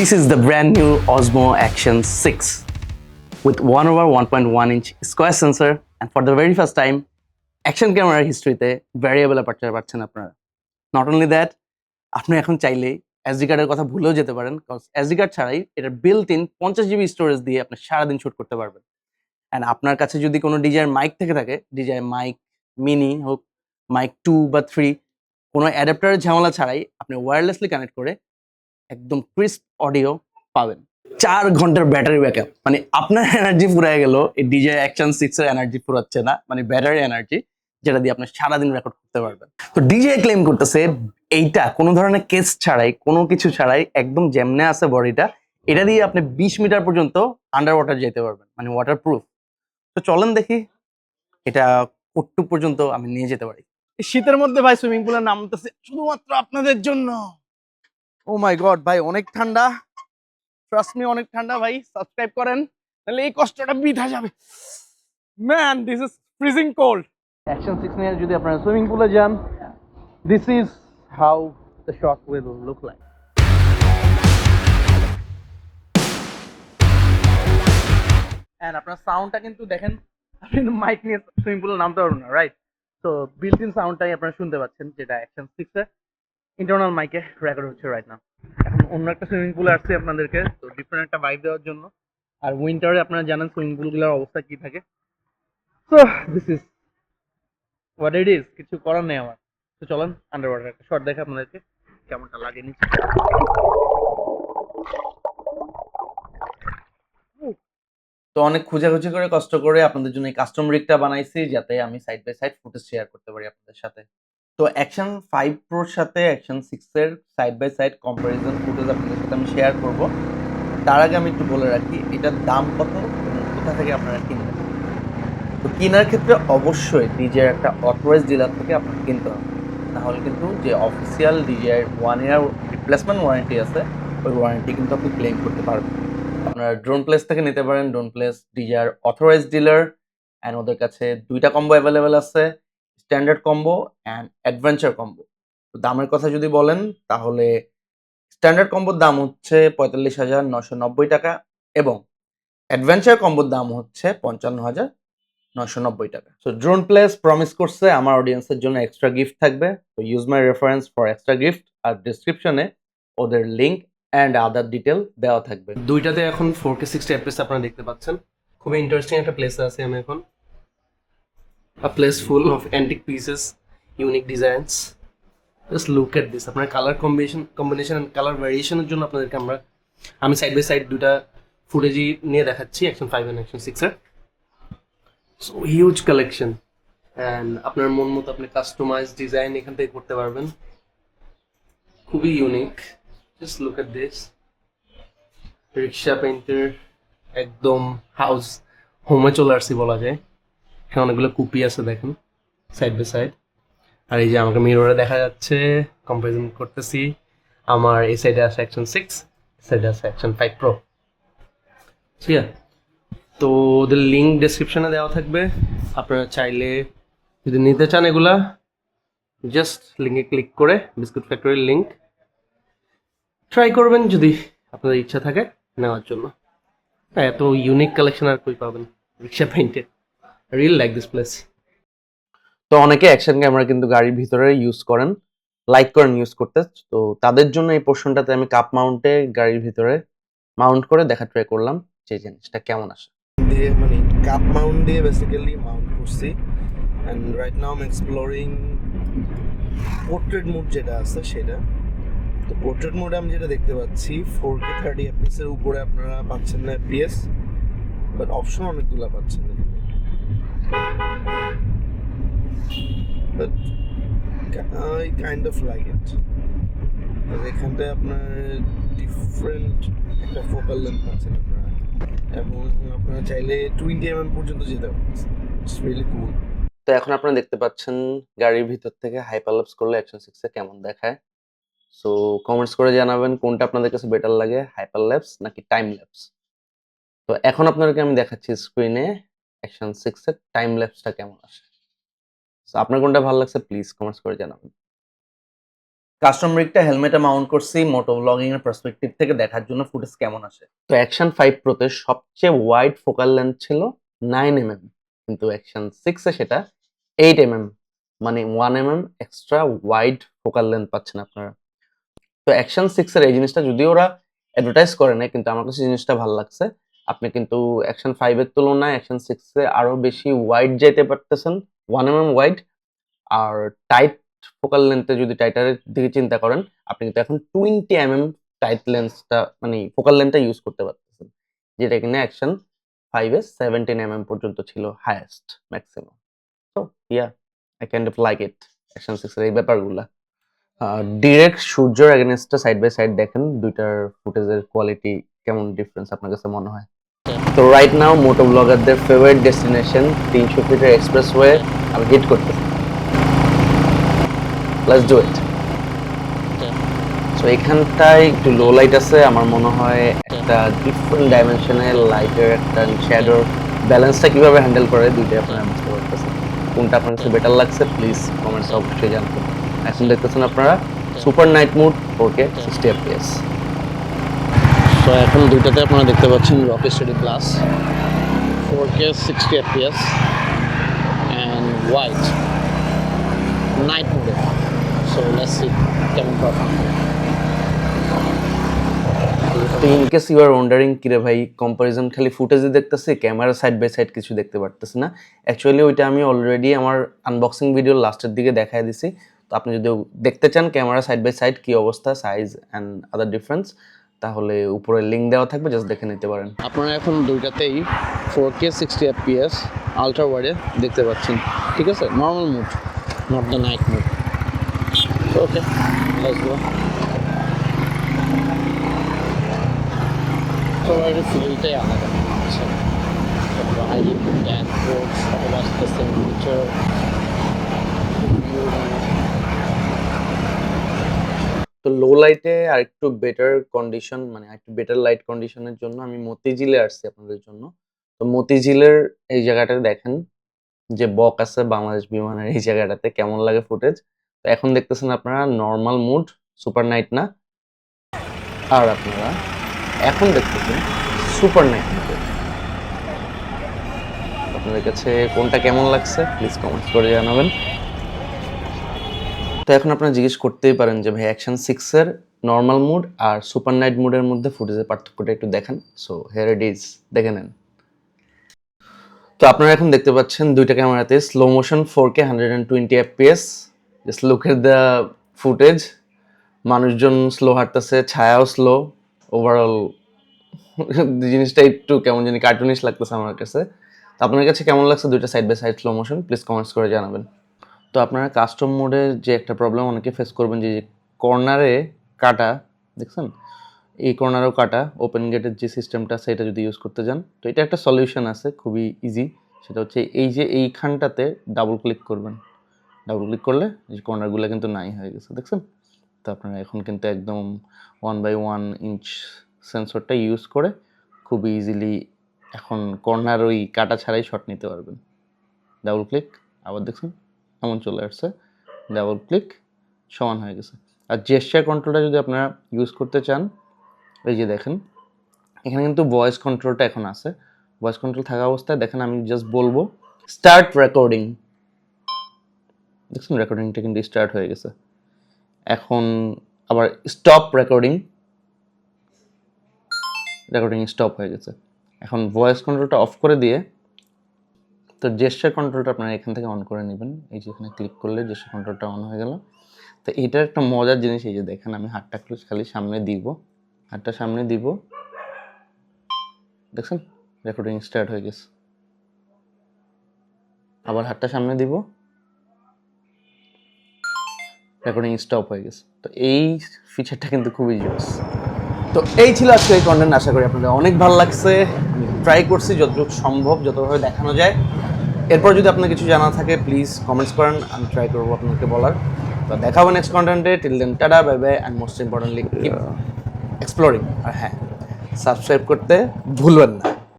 This is the brand new Osmo Action 6 with 1 over 1.1 inch square sensor. And for the very first time action ক্যামেরার হিস্ট্রিতে variable aperture পাচ্ছেন আপনারা। Not only that আপনি এখন চাইলে SD কার্ডের কথা ভুলেও যেতে পারেন কজ এসডি কার্ড ছাড়াই এটা বিল্ট ইন পঞ্চাশ জিবি স্টোরেজ দিয়ে আপনি সারাদিন শুট করতে পারবেন। অ্যান্ড আপনার কাছে যদি কোনো ডিজাইন মাইক থেকে থাকে, ডিজাইন মাইক মিনি হোক মাইক টু বা থ্রি কোনো অ্যাডাপ্টারের ঝামেলা ছাড়াই আপনি ওয়্যারলেসলি কানেক্ট করে একদম ক্রিস্প অডিও পাবেন। চার ঘণ্টার ব্যাটারি ব্যাকআপ মানে আপনার এনার্জি ফুরায় গেল, এই ডিজে অ্যাকশন সিক্স এর এনার্জি ফুরাচ্ছে না মানে ব্যাটারি এনার্জি যেটা দিয়ে আপনি সারাদিন রেকর্ড করতে পারবেন। তো ডিজে ক্লেম করতেছে, এইটা কোনো ধরনের কেস ছাড়াই, কোনো কিছু ছাড়াই একদম যেমনে আছে বডিটা, এটা দিয়ে আপনি বিশ মিটার পর্যন্ত আন্ডার ওয়াটার যেতে পারবেন মানে ওয়াটার প্রুফ তো চলেন দেখি, এটা কট্টু পর্যন্ত আমি নিয়ে যেতে পারি। শীতের মধ্যে ভাই সুইমিং পুলে নামতেছে শুধুমাত্র আপনাদের জন্য। ও মাই গড ভাই, অনেক ঠান্ডা। ট্রাস্ট মি অনেক ঠান্ডা ভাই সাবস্ক্রাইব করেন তাহলে এই কষ্টটা বৃথা যাবে। Man this is freezing cold action six নিয়ে যদি আপনারা সুইমিং পুলে যান this is how the shot will look like and আপনার সাউন্ডটা কিন্তু দেখেন, আপনি মাইক নিয়ে সুইমিং পুলে নামতে পারবেন না রাইট তো বিল্ট ইন সাউন্ডটাই আপনারা শুনতে পাচ্ছেন, যেটা অ্যাকশন সিক্সের ইন্টারনাল মাইকে রেকর্ড হচ্ছে রাইট না এখন অন্য একটা সুইমিং পুলে আসছে আপনাদেরকে, তো ডিফারেন্ট একটা ভাইব দেওয়ার জন্য। আর উইন্টারে আপনারা জানেন সুইমিং পুলগুলোর অবস্থা কি থাকে। তো this is what it is কিছু করার নেই আমার। তো চলেন আন্ডার ওয়াটার একটা শর্ট দেখে আপনাদেরকে কেমনটা লাগে নিচে। তো অনেক খোঁজাখুঁজি করে, কষ্ট করে আপনাদের জন্য এই কাস্টম রিগটা বানাইছি, যাতে আমি side by side footage share করতে পারি আপনাদের সাথে। তো অ্যাকশন ফাইভ প্রোর সাথে অ্যাকশন সিক্সের side by side comparison footage আপনাদের সাথে আমি শেয়ার করব। তার আগে আমি একটু বলে রাখি, এটার দাম কত কোথা থেকে আপনারা কিনবেন? তো কেনার ক্ষেত্রে অবশ্যই ডিজের একটা অথরাইজ ডিলার থেকে আপনাকে কিনতে হবে। নাহলে কিন্তু যে অফিসিয়াল ডিজের ওয়ান ইয়ার রিপ্লেসমেন্ট ওয়ারেন্টি আছে, ওই ওয়ারেন্টি কিন্তু আপনি ক্লেম করতে পারবেন। আপনারা ড্রোন প্লেস থেকে নিতে পারেন ড্রোন প্লেস ডিজার অথরাইজ ডিলার অ্যান্ড ওদের কাছে দুইটা কম্বো অ্যাভেলেবেল আছে। Standard combo and adventure combo তো দামের কথা যদি বলেন, তাহলে স্ট্যান্ডার্ড কম্বোর দাম হচ্ছে পঁয়তাল্লিশ হাজার নশো নব্বই টাকা এবং অ্যাডভেঞ্চার কম্বোর দাম হচ্ছে পঞ্চান্ন হাজার নশো নব্বই টাকা। সো ড্রোন প্লেস প্রমিস করছে আমার অডিয়েন্সের জন্য এক্সট্রা গিফট থাকবে। তো use my reference for extra gift আর ডিসক্রিপশনে ওদের লিঙ্ক অ্যান্ড আদার ডিটেল দেওয়া থাকবে। দুইটাতে এখন ফোর কে সিক্সটি এফপিএস আপনারা দেখতে পাচ্ছেন। খুবই ইন্টারেস্টিং একটা প্লেস আছি আমি এখন। A place full of antique pieces unique designs just look at this আপনার colour combination combination and colour ভ্যারিয়েশনের জন্য আপনাদেরকে আমরা, আমি সাইড বাই সাইড দুটা ফুটেজই নিয়ে দেখাচ্ছি অ্যাকশন ফাইভ অ্যান্ড অ্যাকশন সিক্সের সো হিউজ কালেকশন অ্যান্ড আপনার মন মতো আপনি কাস্টমাইজ ডিজাইন এখান থেকে করতে পারবেন। খুবই unique just look at this rickshaw পেইন্টের একদম হাউস হোমে চলে আসছি বলা যায়। এখানে অনেকগুলো কুপি আছে দেখেন সাইড বাই সাইড আর এই যে আমাকে মিররে দেখা যাচ্ছে কম্পারিজন করতেছি। আমার এই সাইডে আছে অ্যাকশন সিক্স সাইডে আছে অ্যাকশন ফাইভ প্রো ঠিক আছে? তো ওদের লিঙ্ক ডেসক্রিপশনে দেওয়া থাকবে। আপনারা চাইলে যদি নিতে চান এগুলা জাস্ট লিঙ্কে ক্লিক করে বিস্কুট ফ্যাক্টরির লিঙ্ক ট্রাই করবেন যদি আপনাদের ইচ্ছা থাকে নেওয়ার জন্য। হ্যাঁ, এত ইউনিক কালেকশন আর কই পাবেন? Rickshaw painted reel like this place তো অনেকে অ্যাকশন ক্যামেরা কিন্তু গাড়ির ভিতরে ইউজ করেন লাইক করেন ইউজ করতে। তো তাদের জন্য এই পোর্শনটাতে আমি কাপ মাউন্টে গাড়ির ভিতরে মাউন্ট করে দেখা ট্রাই করলাম যে জিনিসটা কেমন আসে। দিয়ে মানে কাপ মাউন্ট দিয়ে বেসিক্যালি মাউন্ট করছি। And right now um exploring portrait mode যেটা আছে সেটা। তো পোর্ট্রেট মোডে আমি যেটা দেখতে পাচ্ছি ফোর কে থার্টি এফপিএস এর উপরে আপনারা পাচ্ছেন না এফপিএস বাট অপশন অনেকগুলো পাচ্ছেন but I kind of like it এখানটায় আপনার ডিফারেন্ট একটা ফোকাল লেন্থ পাচ্ছেন আপনারা। এবং আপনারা চাইলে টোয়েন্টি এম পর্যন্ত যেতে ইটস রিয়েলি কুল তো এখন আপনারা দেখতে পাচ্ছেন গাড়ির ভিতর থেকে হাইপারলাপস করলে অ্যাকশন সিক্সে কেমন দেখায়। সো কমেন্টস করে জানাবেন কোনটা আপনাদের কাছে বেটার লাগে হাইপারল্যাপস নাকি টাইম ল্যাপস তো এখন আপনাদেরকে আমি দেখাচ্ছি স্ক্রিনে অ্যাকশন সিক্সের টাইম ল্যাপসটা কেমন আসে? So আপনার কোনটা ভালো লাগছে প্লিজ কমেন্টস করে জানাবেন। কাস্টম রিগটা হেলমেটে মাউন্ট করছি মোটো ব্লগিং এর পার্সপেক্টিভ থেকে দেখার জন্য ফুটেজ কেমন আসে? তো অ্যাকশন ফাইভ প্রোতে সবচেয়ে ওয়াইড ফোকাল লেন্থ ছিল নাইন এম এম কিন্তু অ্যাকশন সিক্সে সেটা এইট এম এম মানে one M M extra wide focal length পাচ্ছেন আপনারা। তো অ্যাকশন সিক্সের এই জিনিসটা যদিও ওরা অ্যাডভার্টাইজ করে না কিন্তু আমার কাছে জিনিসটা ভালো লাগছে। আপনি কিন্তু অ্যাকশন ফাইভের তুলনায় অ্যাকশন সিক্সে আরও বেশি ওয়াইড যেতে পারতেছেন ওয়ান এম এম ওয়াইড আর টাইট ফোকাল লেন্থে যদি টাইটারের দিকে চিন্তা করেন, আপনি কিন্তু এখন টোয়েন্টি এম এম টাইট লেন্সটা মানে ফোকাল লেন্থটা ইউজ করতে পারতেছেন, যেটা কিনা অ্যাকশন ফাইভে সেভেন্টিন এম এম পর্যন্ত ছিল হায়েস্ট ম্যাক্সিমাম তো yeah I kind of like it action সিক্সের এই ব্যাপারগুলা. ডিরেক্ট সূর্যের এগেনস্টটা সাইড বাই সাইড দেখেন, দুইটার ফুটেজের কোয়ালিটি কেমন ডিফারেন্স আপনার কাছে মনে হয়? তো রাইট নাও মোটো ব্লগারদের ফেভারিট ডেস্টিনেশন তিনশো ফিটের এক্সপ্রেস ওয়ে আমি হিট লেটস ডু ইট এখানটায় একটু লো লাইট আছে, আমার মনে হয় একটা ডিফারেন্ট ডাইমেনশনের লাইটের একটা শ্যাডোর ব্যালেন্সটা কীভাবে হ্যান্ডেল করে, দুইটাই আপনারা বুঝতে পারতেছেন। কোনটা আপনার কাছে বেটার লাগছে প্লিজ কমেন্টস অবশ্যই জানবেন। এখন দেখতেছেন আপনারা super night mode four K sixty FPS তো এখন দুইটাতে আপনারা দেখতে পাচ্ছেন rock steady plus four K sixty FPS and white night মোডে সো লেটস সি কেমন perform in case you are wondering কিরে ভাই কম্পারিজন খালি ফুটেজে দেখতেছি ক্যামেরা সাইড বাই সাইড কিছু দেখতে পারতেছি না? অ্যাকচুয়ালি ওইটা আমি অলরেডি আমার আনবক্সিং ভিডিওর লাস্টের দিকে দেখাই দিছি। তো আপনি যদি দেখতে চান ক্যামেরা সাইড বাই সাইড কি অবস্থা সাইজ অ্যান্ড আদার ডিফারেন্স তাহলে উপরে লিঙ্ক দেওয়া থাকবে জাস্ট দেখে নিতে পারেন। আপনারা এখন দুইটাতেই four K sixty FPS ultra ওয়াইডে দেখতে পাচ্ছেন। ঠিক আছে? Normal mode not the night mode okay আলাদা। আচ্ছা তো লো লাইটে আর একটু বেটার কন্ডিশন মানে একটু বেটার লাইট কন্ডিশনের জন্য আমি মতিঝিলে আসছি আপনাদের জন্য। তো মতিঝিলের এই জায়গাটাতে দেখেন, যে বক আছে বাংলাদেশ বিমানের এই জায়গাটাতে, কেমন লাগে ফুটেজ তো এখন দেখতেছেন আপনারা নর্মাল মুড সুপার নাইট না। আর আপনারা এখন দেখতেছেন সুপার নাইট আপনাদের কাছে কোনটা কেমন লাগছে প্লিজ কমেন্টস করে জানাবেন। তো এখন আপনারা জিজ্ঞেস করতেই পারেন যে ভাই অ্যাকশন সিক্সের নর্মাল মুড আর সুপার নাইট মুডের মধ্যে ফুটেজের পার্থক্যটা একটু দেখেন। সো হেয়ার ইট ইজ দেখে নেন। তো আপনারা এখন দেখতে পাচ্ছেন দুইটা ক্যামেরাতে slow motion four K hundred and twenty FPS just look at the footage মানুষজন স্লো হাঁটতেছে, ছায়াও স্লো ওভারঅল জিনিসটা একটু কেমন জানি কার্টুনিশ লাগতেছে আমার কাছে। তো আপনার কাছে কেমন লাগছে দুইটা side by side slow motion please comments করে জানাবেন। তো আপনারা কাস্টম মোডে যে একটা প্রবলেম অনেকে ফেস করবেন যে কর্নারে কাটা, দেখছেন? এই কর্নারেও কাটা ওপেন গেটের যে সিস্টেমটা সেটা যদি ইউজ করতে যান, তো এটা একটা সলিউশন আছে, খুবই ইজি সেটা হচ্ছে এই যে এইখানটাতে ডাবল ক্লিক করবেন। ডাবল ক্লিক করলে এই কর্নারগুলো কিন্তু নাই হয়ে গেছে, দেখছেন? তো আপনারা এখন কিন্তু একদম ওয়ান বাই ওয়ান ইঞ্চ সেন্সরটা ইউজ করে খুব ইজিলি এখন কর্নার ওই কাটা ছাড়াই শট নিতে পারবেন। ডাবল ক্লিক আবার দেখছেন? এমন চলে আসছে। ডাবল ক্লিক সমান হয়ে গেছে। আর জেস্টার কন্ট্রোলটা যদি আপনারা ইউজ করতে চান, এই যে দেখেন, এখানে কিন্তু ভয়েস কন্ট্রোলটা এখন আছে। ভয়েস কন্ট্রোল থাকা অবস্থায় দেখেন আমি জাস্ট বলব স্টার্ট রেকর্ডিং দেখছেন রেকর্ডিংটা কিন্তু স্টার্ট হয়ে গেছে। এখন আবার স্টপ রেকর্ডিং রেকর্ডিং স্টপ হয়ে গেছে। এখন ভয়েস কন্ট্রোলটা অফ করে দিয়ে তো জেস্টার কন্ট্রোলটা আপনারা এখান থেকে অন করে নেবেন। এই যে এখানে ক্লিক করলে জেস্টার কন্ট্রোলটা অন হয়ে গেল। তো এটার একটা মজার জিনিস, এই যে দেখেন আমি হাতটা খালি সামনে দিব। হাতটা সামনে দিব। দেখছেন? রেকর্ডিং স্টার্ট হয়ে গেছে। আবার হাতটা সামনে দিব। রেকর্ডিং স্টপ হয়ে গেছে। তো এই ফিচারটা কিন্তু খুবই জোস তো এই ছিল আজকে এই কন্টেন্ট আশা করি আপনাদের অনেক ভালো লাগছে। ট্রাই করছি যতটুকু সম্ভব যতভাবে দেখানো যায়। এরপর যদি আপনার কিছু জানা থাকে প্লিজ কমেন্টস করেন আমি ট্রাই করব আপনাকে বলার। তো দেখাবো নেক্সট কন্টেন্টে till then tata bye bye and most importantly exploring আর হ্যাঁ সাবস্ক্রাইব করতে ভুলবেন না।